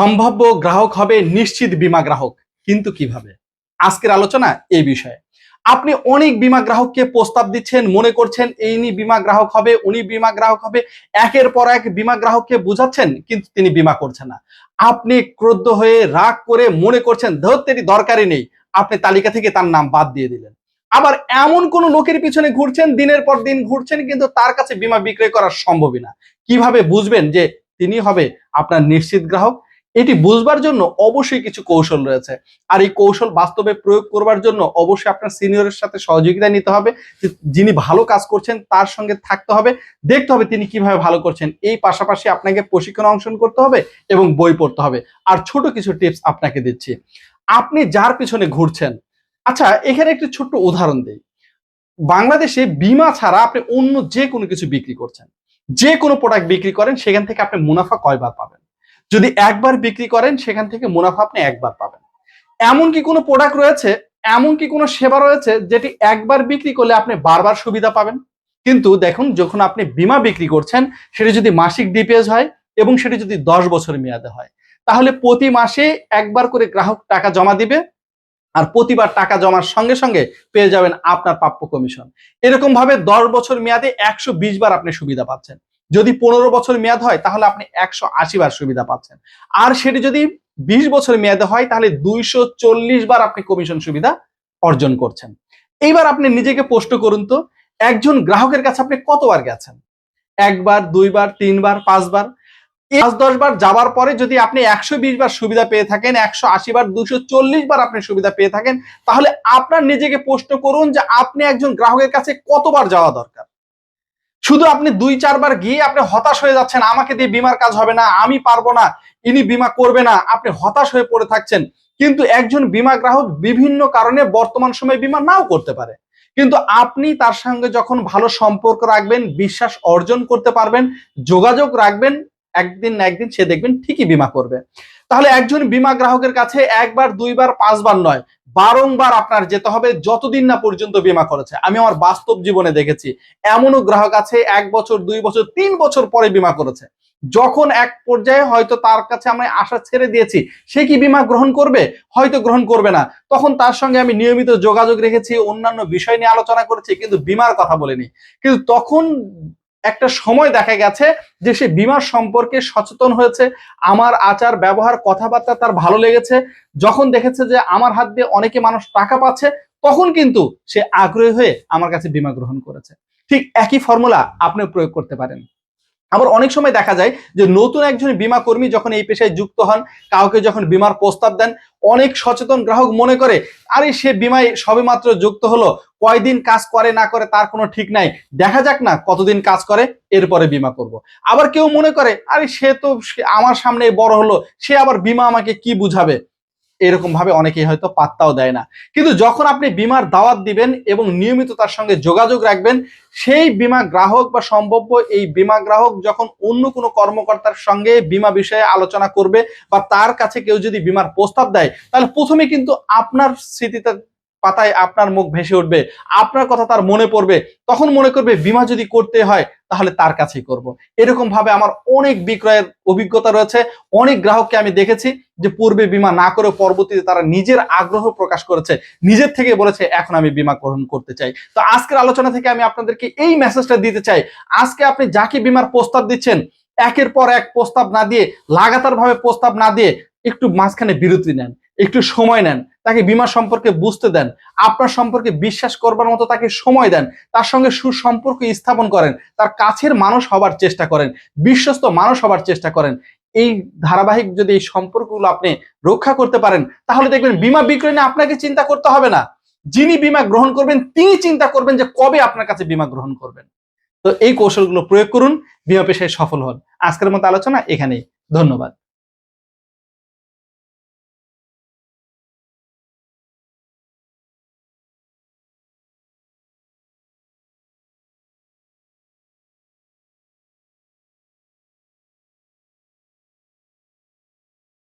সম্ভাব্য গ্রাহক হবে নিশ্চিত বিমা গ্রাহক। কিন্তু কীভাবে? আজকের আলোচনা এই বিষয়ে। আপনি অনেক বিমা গ্রাহককে প্রস্তাব দিচ্ছেন, মনে করছেন এই নি বীমা গ্রাহক হবে, উনি বিমা গ্রাহক হবে, একের পর এক বিমা গ্রাহককে বুঝাচ্ছেন, কিন্তু তিনি বীমা করছেন না। আপনি ক্রোধ হয়ে রাগ করে মনে করছেন ধরতেরই দরকারই নেই, আপনি তালিকা থেকে তার নাম বাদ দিয়ে দিলেন। আবার এমন কোন লোকের পিছনে ঘুরছেন, দিনের পর দিন ঘুরছেন, কিন্তু তার কাছে বীমা বিক্রয় করা সম্ভবই না। কীভাবে বুঝবেন যে তিনি হবে আপনার নিশ্চিত গ্রাহক? এটি বুঝবার জন্য অবশ্যই কিছু কৌশল রয়েছে। আর এই কৌশল বাস্তবে প্রয়োগ করবার জন্য অবশ্যই আপনার সিনিয়রের সাথে সহযোগিতা নিতে হবে। যিনি ভালো কাজ করছেন, তার সঙ্গে থাকতে হবে। দেখতে হবে তিনি কীভাবে ভালো করছেন। এই পাশাপাশি আপনাকে প্রশিক্ষণ অংশগ্রহণ করতে হবে এবং বই পড়তে হবে। আর ছোট কিছু টিপস আপনাকে দিচ্ছি। আপনি যার পিছনে ঘুরছেন আচ্ছা এখানে একটি ছোট্ট উদাহরণ দিই। বাংলাদেশে বিমা ছাড়া আপনি অন্য যে কোনো কিছু বিক্রি করছেন। যে কোনো প্রোডাক্ট বিক্রি করেন, সেখান থেকে আপনি মুনাফা কয়বার পাবেন? যদি একবার বিক্রি করেন, সেখান থেকে মুনাফা আপনি একবার পাবেন। এমন কি কোনো প্রোডাক্ট রয়েছে, এমন কি কোনো সেবা রয়েছে, যেটি একবার বিক্রি করলে আপনি বারবার সুবিধা পাবেন? কিন্তু দেখুন, যখন আপনি বীমা বিক্রি করছেন, সেটি যদি মাসিক ডিপিএস হয় এবং সেটি যদি দশ বছর মেয়াদে হয়, তাহলে প্রতি মাসে একবার করে গ্রাহক টাকা জমা দিবে আর প্রতিবার টাকা জমার সঙ্গে সঙ্গে পেয়ে যাবেন আপনার প্রাপ্য কমিশন। এরকম ভাবে দশ বছর মেয়াদে একশো বিশ বার আপনি সুবিধা পাচ্ছেন। যদি পনেরো বছর মেয়াদ হয়, তাহলে আপনি একশো আশি বার সুবিধা পাচ্ছেন। আর সেটি যদি বিশ বছর মেয়াদে হয়, তাহলে দুইশো চল্লিশ বার আপনি কমিশন সুবিধা অর্জন করছেন। এইবার আপনি নিজেকে প্রশ্ন করুন তো, একজন গ্রাহকের কাছে আপনি কতবার গেছেন? একবার, দুইবার, তিনবার, পাঁচবার? পাঁচ, দশ বার যাবার পরে যদি আপনি একশো বিশ বার সুবিধা পেয়ে থাকেন, একশো আশি বার দুশো চল্লিশ বার আপনি সুবিধা পেয়ে থাকেন, তাহলে আপনার নিজেকে প্রশ্ন করুন যে আপনি একজন গ্রাহকের কাছে কতবার যাওয়া দরকার? শুধু আপনি দুই, চারবার গিয়ে আপনি হতাশ হয়ে যাচ্ছেন, আমাকে দিয়ে বিমার কাজ হবে না, আমি পারব না, ইনি বিমা করবে না, আপনি হতাশ হয়ে পড়ে থাকছেন। কিন্তু একজন বিমা গ্রাহক বিভিন্ন কারণে বর্তমান সময়ে বিমা নাও করতে পারে। কিন্তু আপনি তার সঙ্গে যখন ভালো সম্পর্ক রাখবেন, বিশ্বাস অর্জন করতে পারবেন, যোগাযোগ রাখবেন একদিন না একদিন সে দেখবেন ঠিকই বিমা করবে। তাহলে একজন বিমা গ্রাহকের কাছে একবার, দুইবার, পাঁচবার নয়, বারংবার আপনার যেতে হবে যতদিন না পর্যন্ত বিমা করেছে। আমি আমার বাস্তব জীবনে দেখেছি, এমনও গ্রাহক আছে এক বছর, দুই বছর, তিন বছর পরে বিমা করেছে। যখন এক পর্যায়ে হয়তো তার কাছে আমি আশা ছেড়ে দিয়েছি, সে কি বিমা গ্রহণ করবে? হয়তো গ্রহণ করবে না। তখন তার সঙ্গে আমি নিয়মিত যোগাযোগ রেখেছি, অন্যান্য বিষয় নিয়ে আলোচনা করেছি, কিন্তু বিমার কথা বলিনি। কিন্তু তখন একটা সময় দেখা গেছে যে সে বিমার সম্পর্কে সচেতন হয়েছে, আমার আচার, ব্যবহার, কথাবার্তা তার ভালো লেগেছে। যখন দেখেছে যে আমার হাত দিয়ে অনেকে মানুষ টাকা পাচ্ছে, তখন কিন্তু সে আগ্রহী হয়ে আমার কাছে বিমা গ্রহণ করেছে। ঠিক একই ফর্মুলা আপনি প্রয়োগ করতে পারেন। আবার অনেক সময় দেখা যায় যে নতুন একজন বিমা কর্মী যখন এই পেশায় যুক্ত হন, কাউকে যখন বিমার প্রস্তাব দেন, অনেক সচেতন গ্রাহক মনে করে, আরে, সে বিমায় সবেমাত্র যুক্ত হলো, কয়দিন কাজ করে না করে তার কোনো ঠিক নাই, দেখা যাক না কতদিন কাজ করে, এরপরে বিমা করব। আবার কেউ মনে করে, আরে, সে তো আমার সামনে বড় হলো, সে আবার বিমা আমাকে কি বুঝাবে এরকম ভাবে অনেকেই হয়তো পাত্তাও দেয় না। কিন্তু যখন আপনি বিমার দাওয়াত দিবেন এবং নিয়মিত তার সঙ্গে যোগাযোগ রাখবেন, সেই বিমা গ্রাহক বা সম্ভাব্য এই বিমা গ্রাহক যখন অন্য কোনো কর্মকর্তার সঙ্গে বিমা বিষয়ে আলোচনা করবে বা তার কাছে কেউ যদি বিমার প্রস্তাব দেয়, তাহলে প্রথমে কিন্তু আপনার স্মৃতিতে পাতায় আপনার মুখ ভেসে উঠবে, আপনার কথা তার মনে পড়বে, তখন মনে করবে বিমা যদি করতে হয় তাহলে তার কাছেই করব। এরকম ভাবে আমার অনেক বিক্রয়ের অভিজ্ঞতা রয়েছে, অনেক গ্রাহককে আমি দেখেছি যে পূর্বে বিমা না করে পরবর্তীতে তারা নিজের আগ্রহ প্রকাশ করেছে, নিজের থেকে বলেছে, এখন আমি বিমা গ্রহণ করতে চাই তো আজকের আলোচনা থেকে আমি আপনাদেরকে এই মেসেজটা দিতে চাই, আজকে আপনি যাকে বিমার প্রস্তাব দিচ্ছেন, একের পর এক প্রস্তাব না দিয়ে লাগাতার ভাবে প্রস্তাব না দিয়ে একটু মাঝখানে বিরতি নেন, একটু সময় নেন, তাকে বিমা সম্পর্কে বুঝতে দেন, আপনার সম্পর্কে বিশ্বাস করবার মতো তাকে সময় দেন, তার সঙ্গে সুসম্পর্ক স্থাপন করেন, তার কাছের মানুষ হবার চেষ্টা করেন, বিশ্বস্ত মানুষ হবার চেষ্টা করেন। এই ধারাবাহিক যদি এই সম্পর্কগুলো আপনি রক্ষা করতে পারেন, তাহলে দেখবেন বিমা বিক্রয় নিয়ে আপনাকে চিন্তা করতে হবে না। যিনি বিমা গ্রহণ করবেন, তিনি চিন্তা করবেন যে কবে আপনার কাছে বিমা গ্রহণ করবেন। তো এই কৌশলগুলো প্রয়োগ করুন, বিমা পেশায় সফল হন। আজকের মতো আলোচনা এখানেই। ধন্যবাদ।